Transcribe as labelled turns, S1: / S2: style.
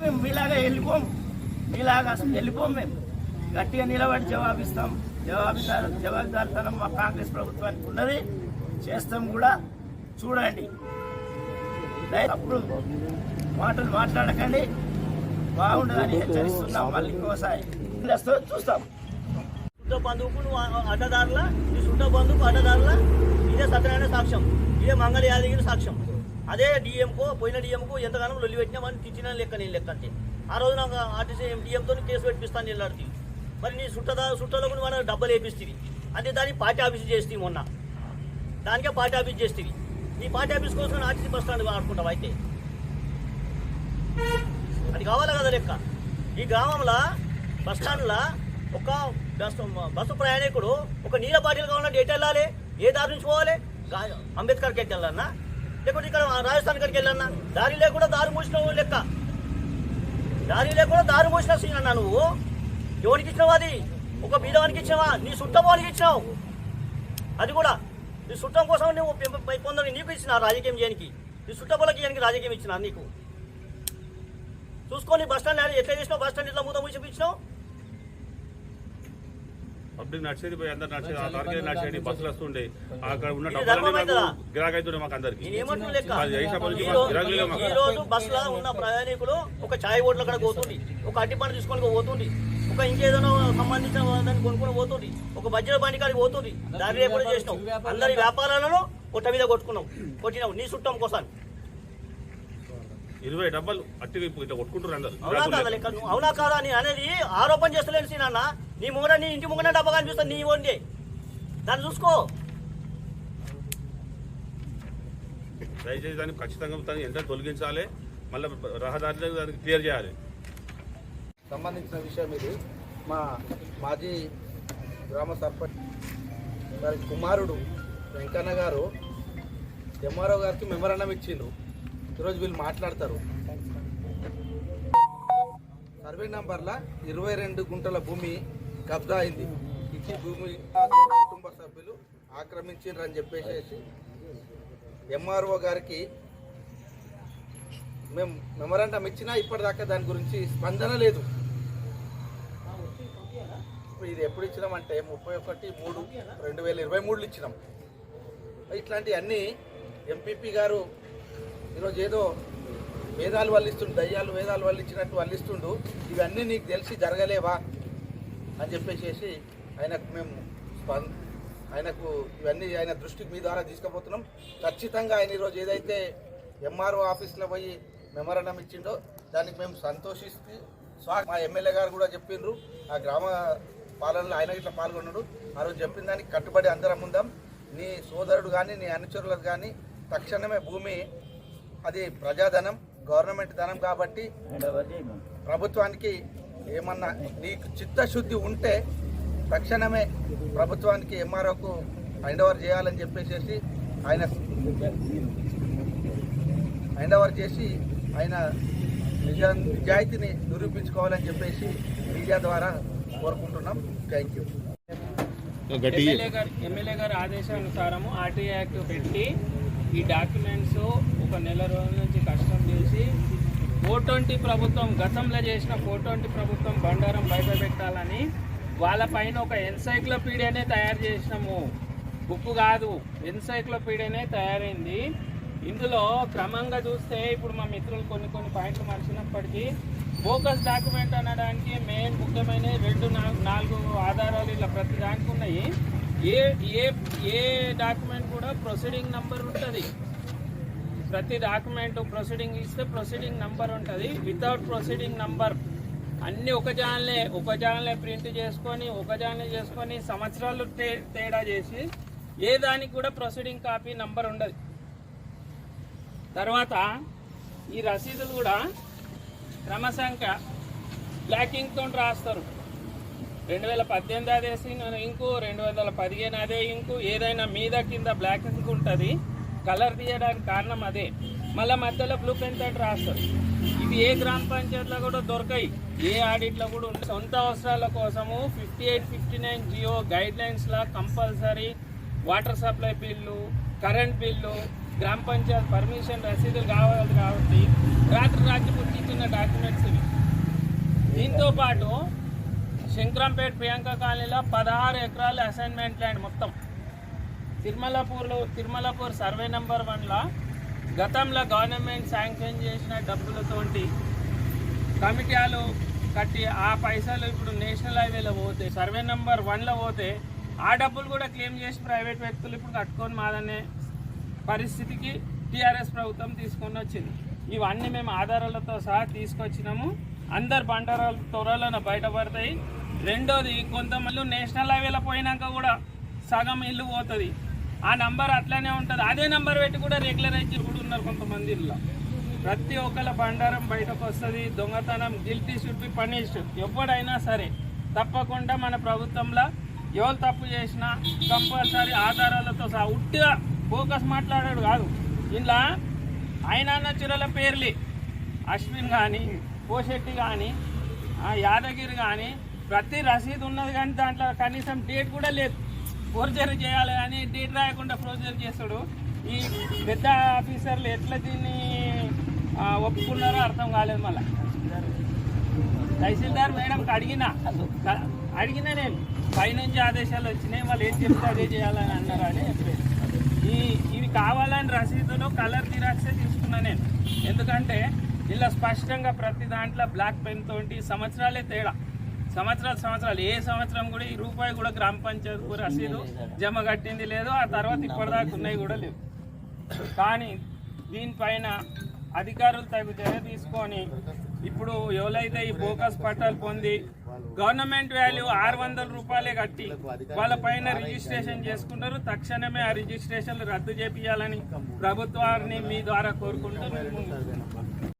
S1: మేము మీలాగా వెళ్ళిపోం. మీలాగా అసలు వెళ్ళిపోం మేము. గట్టిగా నిలబడి జవాబిస్తాం. జవాబుదారు జవాబుదారితనం మా కాంగ్రెస్ ప్రభుత్వానికి ఉన్నది. చేస్తాం కూడా. చూడండి. అప్పుడు మాటలు మాట్లాడకండి. బాగుండదని హెచ్చరిస్తున్నాం. మళ్ళీ ఇంకోసారి. చూస్తాం.
S2: సుట్ట బంధువుకు నువ్వు అడ్డదారుల? ఈ సుట్ట బంధువుకు అడ్డదారుల? ఇదే సత్యనారాయణ సాక్ష్యం. ఇదే మంగళ యాదగిరి సాక్ష్యం. అదే డిఎంకో పోయిన డిఎంకు ఎంతగానో లొల్లి పెట్టినామని తెచ్చిన లెక్క నేను లెక్క అంతే ఆ రోజు నాకు ఆర్టీసీ డిఎంతో కేసు పెట్టిస్తాను వెళ్ళాడుతుంది మరి నీ సుట్టదా సుట్టలకు మన డబ్బులు వేపిస్తుంది అంటే దాన్ని పార్టీ ఆఫీస్ చేస్తుంది మొన్న. దానికే పార్టీ ఆఫీస్ చేస్తుంది నీ పార్టీ ఆఫీస్ కోసం ఆర్టీసీ బస్ స్టాండ్ ఆడుకుంటావు అయితే? అది కావాలి కదా లెక్క? ఈ గ్రామంలో బస్ స్టాండ్లో ఒక బస్సు బస్సు ప్రయాణికుడు ఒక నీళ్ళ బాటిల్ కావాలంటే ఎటు వెళ్ళాలి? ఏ దారి నుంచి పోవాలి? అంబేద్కర్ అంబేద్కర్కి ఎటు వెళ్ళాలన్నా? లేకుంటే ఇక్కడ రాజస్థాన్ కడికి వెళ్ళన్నా దారి లేకుండా దారి మూసిన లెక్క. దారి లేకుండా దారి మూసిన సీన్ అన్నా నువ్వు? ఎవరికి ఇచ్చినావు అది? ఒక బీదవానికి ఇచ్చినావా? నీ చుట్టపోనికి ఇచ్చినావు. అది కూడా. నీ చుట్టం కోసం నువ్వు పొందని నీకు ఇచ్చిన రాజకీయం చేయడానికి నీ చుట్టపోలకి చేయడానికి రాజకీయం ఇచ్చిన నీకు? చూసుకొని బస్ స్టాండ్ ఎట్లా చేసినావు? బస్ స్టాండ్ ఇట్లా మూత మూసి
S3: పబ్లిక్ నడిచేది పోయి అందరు నడిచేది ఆ తారకే నడిచేది బస్సులు వస్తుండే. అక్కడ ఉన్న గిరాకీ అవుతుండే మాకు అందరికి.
S2: ఈ రోజు బస్సులో ఉన్న ప్రయాణికులు ఒక చాయ్ ఓట్ల కాడ పోతుంది ఒక అట్టి పండు తీసుకొని పోతుంది ఒక ఇంకేదైనా సంబంధించిన దాన్ని కొనుక్కొని పోతుంది ఒక బజ్జల బండి కాడికి పోతుంది దారి లేకుండా చేసినావు అందరి వ్యాపారాలను పొట్ట మీద కొట్టుకున్నావు కొట్టినావు నీ చుట్టం కోసం.
S3: ఇరవై డబ్బాలు అట్టి ఇట్లా కొట్టుకుంటారు అందరు.
S2: అవునా కాదా అవునా కాదా అని అనేది ఆరోపణ చేస్తలేను సీ నాన్న. నీ ముంగడ నీ ఇంటి ముంగడ డబ్బా కనిపిస్తుంది నీ వండి దాన్ని చూసుకో.
S3: దయచేసి దాన్ని ఖచ్చితంగా దాన్ని ఎంత తొలగించాలి మళ్ళీ రహదారి దానికి క్లియర్ చేయాలి.
S4: సంబంధించిన విషయం ఇది. మా మాజీ గ్రామ సర్పంచ్ గారి కుమారుడు వెంకన్న గారు ఎంఆర్ఓ గారికి మెమరణం ఇచ్చిండు ఈరోజు వీళ్ళు మాట్లాడతారు. సర్వే నంబర్ల ఇరవై రెండు గుంటల భూమి కబ్జా అయింది. ఇచ్చి భూమి కుటుంబ సభ్యులు ఆక్రమించిండ్రని చెప్పేసేసి చెప్పేసి ఎంఆర్ఓ గారికి మేము మెమరాండం ఇచ్చినా ఇప్పటిదాకా దాని గురించి స్పందన లేదు. ఇప్పుడు ఇది ఎప్పుడు ఇచ్చినామంటే ముప్పై ఒకటి మూడు రెండు వేల ఇరవై మూడులో ఇచ్చినాం. ఇట్లాంటివన్నీ ఎంపీపీ గారు ఈరోజు ఏదో వేదాలు వల్లిస్తుండు దయ్యాలు వేదాలు వల్లించినట్టు వల్లిస్తుండు. ఇవన్నీ నీకు తెలిసి జరగలేవా? అని చెప్పేసి ఆయనకు మేము స్పం ఆయనకు ఇవన్నీ ఆయన దృష్టికి మీ ద్వారా తీసుకుపోతున్నాం. ఖచ్చితంగా ఆయన ఈరోజు ఏదైతే ఎంఆర్ఓ ఆఫీస్లో పోయి మెమరణం ఇచ్చిండో దానికి మేము సంతోషిస్తూ స్వా మా ఎమ్మెల్యే గారు కూడా చెప్పిండ్రు ఆ గ్రామ పాలనలో ఆయన ఇట్లా పాల్గొన్నాడు. ఆ రోజు చెప్పిన దానికి కట్టుబడి అందరం ఉందాం. నీ సోదరుడు కానీ నీ అనుచరులకు కానీ తక్షణమే భూమి అది ప్రజాధనం గవర్నమెంట్ ధనం కాబట్టి ప్రభుత్వానికి ఏమన్నా నీకు చిత్తశుద్ధి ఉంటే తక్షణమే ప్రభుత్వానికి ఎంఆర్ఓకు హ్యాండ్ ఓవర్ చేయాలని చెప్పేసి ఆయన హ్యాండ్ ఓవర్ చేసి ఆయన నిజ నిజాయితీని నిరూపించుకోవాలని చెప్పేసి మీడియా ద్వారా కోరుకుంటున్నాం. Thank you.
S5: ఎమ్మెల్యే గారి ఎమ్మెల్యే గారి ఆదేశానుసారము ఆర్టీఐ యాక్ట్ పెట్టి ఈ డాక్యుమెంట్స్ ఒక నెల రోజుల నుంచి కష్టం చేసి ఫోర్ ట్వంటీ ప్రభుత్వం గతంలో చేసిన ఫోర్ ట్వంటీ ప్రభుత్వం బండారం బయట పెట్టాలని వాళ్ళ పైన ఒక ఎన్సైక్లోపీడియానే తయారు చేసినాము. బుక్ కాదు ఎన్సైక్లోపీడియానే తయారైంది. ఇందులో క్రమంగా చూస్తే ఇప్పుడు మా మిత్రులు కొన్ని కొన్ని పాయింట్లు మర్చినప్పటికీ బోకస్ డాక్యుమెంట్ అనడానికి మెయిన్ ముఖ్యమైన రెండు నాలుగు ఆధారాలు ఇలా ప్రతి దానికి ఉన్నాయి. ఏ ఏ ఏ డాక్యుమెంట్ కూడా ప్రొసీడింగ్ నెంబర్ ఉంటుంది. ప్రతి డాక్యుమెంట్ ప్రొసీడింగ్ ఇస్తే ప్రొసీడింగ్ నంబర్ ఉంటుంది. వితౌట్ ప్రొసీడింగ్ నంబర్ అన్ని ఒక జాన్లే ఒక జాన్లే ప్రింట్ చేసుకొని ఒక జాన్లే చేసుకొని సంవత్సరాలు తే- తేడా చేసి ఏ దానికి కూడా ప్రొసీడింగ్ కాపీ నంబర్ ఉండదు. తర్వాత ఈ రసీదులు కూడా క్రమసంఖ్య బ్లాక్ ఇంక్తో రాస్తారు. రెండు వేల పద్దెనిమిది అదే సింగ్ ఇంకు రెండు వందల పదిహేను అదే ఇంకు ఏదైనా మీద కింద బ్లాక్ ఇంక్ ఉంటుంది. కలర్ తీయడానికి కారణం అదే. మళ్ళీ మధ్యలో బ్లూ పెన్ తోటి రాస్తారు. ఇది ఏ గ్రామ పంచాయతీలో కూడా దొరకాయి. ఏ ఆడిట్లో కూడా ఉండదు సొంత అవసరాల కోసము fifty eight fifty nine GO guide లైన్స్లా compulsory water supply bill current bill గ్రామ పంచాయతీ పర్మిషన్ రసీదులు కావాలి కాబట్టి రాత్రి రాత్రి పుట్టించిన డాక్యుమెంట్స్ ఇవి. దీంతో పాటు శంకరంపేట ప్రియాంక కాలనీలో పదహారు ఎకరాల అసైన్మెంట్ ల్యాండ్ మొత్తం. తిరుమలపూర్లో తిరుమలపూర్ సర్వే నెంబర్ వన్లో గతంలో గవర్నమెంట్ శాంక్షన్ చేసిన డబ్బులతోటి కమిటీలు కట్టి ఆ పైసలు ఇప్పుడు నేషనల్ హైవేలో పోతే సర్వే నెంబర్ వన్లో పోతే ఆ డబ్బులు కూడా క్లెయిమ్ చేసి ప్రైవేట్ వ్యక్తులు ఇప్పుడు కట్టుకొని మాదనే పరిస్థితికి టీఆర్ఎస్ ప్రభుత్వం తీసుకొని వచ్చింది. ఇవన్నీ మేము ఆధారాలతో సహా తీసుకొచ్చినాము. అందరు బండారాలు త్వరలో బయటపడతాయి. రెండోది కొంతమంది నేషనల్ హైవేలో పోయినాక కూడా సగం ఇల్లు పోతుంది. ఆ నంబర్ అట్లానే ఉంటుంది. అదే నంబర్ పెట్టి కూడా రెగ్యులరైజ్ కూడా ఉన్నారు కొంతమంది ప్రతి ఒక్కళ్ళ బండారం బయటకు వస్తుంది. దొంగతనం గిల్టీ షుడ్ బి పనిష్డ్. ఎవడైనా సరే తప్పకుండా మన ప్రభుత్వంలో ఎవరు తప్పు చేసినా కంపల్సరీ ఆధారాలతో సహా ఉట్టిగా ఫోకస్ మాట్లాడాడు కాదు. ఇలా ఆయన చిరల పేర్లే. అశ్విన్ కానీ కోశెట్టి కానీ యాదగిరి కానీ ప్రతి రసీదు ఉన్నది కానీ దాంట్లో కనీసం డేట్ కూడా లేదు. ఫోర్జరీ చేయాలి కానీ డేట్ రాయకుండా ఫోర్జరీ చేస్తాడు. ఈ పెద్ద ఆఫీసర్లు ఎట్లా దీన్ని ఒప్పుకున్నారో అర్థం కాలేదు మళ్ళీ. తహసీల్దార్ మేడంకి అడిగిన క- అడిగినా నేను పైనుంచి ఆదేశాలు వచ్చినాయి వాళ్ళు ఏం చెప్తే అదే చేయాలని అన్నారు అని ఈ ఇవి కావాలని రసీదులో కలర్ జిరాక్సే తీసుకున్నా నేను. ఎందుకంటే ఇలా స్పష్టంగా ప్రతి దాంట్లో బ్లాక్ పెన్ తోటి సంవత్సరాలే తేడా. సంవత్సరాలు సంవత్సరాలు ఏ సంవత్సరం కూడా ఈ రూపాయి కూడా గ్రామ పంచాయతీ రసీదు జమ కట్టింది లేదు ఆ తర్వాత ఇప్పటిదాకా ఉన్నాయి కూడా లేవు. కానీ దీనిపైన అధికారులు తగు చర్య తీసుకొని ఇప్పుడు ఎవరైతే ఈ బోకస్ పట్టాలు పొంది గవర్నమెంట్ వాల్యూ ఆరు వందల రూపాయలే కట్టి వాళ్ళ పైన రిజిస్ట్రేషన్ చేసుకుంటారు తక్షణమే ఆ రిజిస్ట్రేషన్లు రద్దు చేపియాలని ప్రభుత్వాన్ని మీ ద్వారా కోరుకుంటూ మేము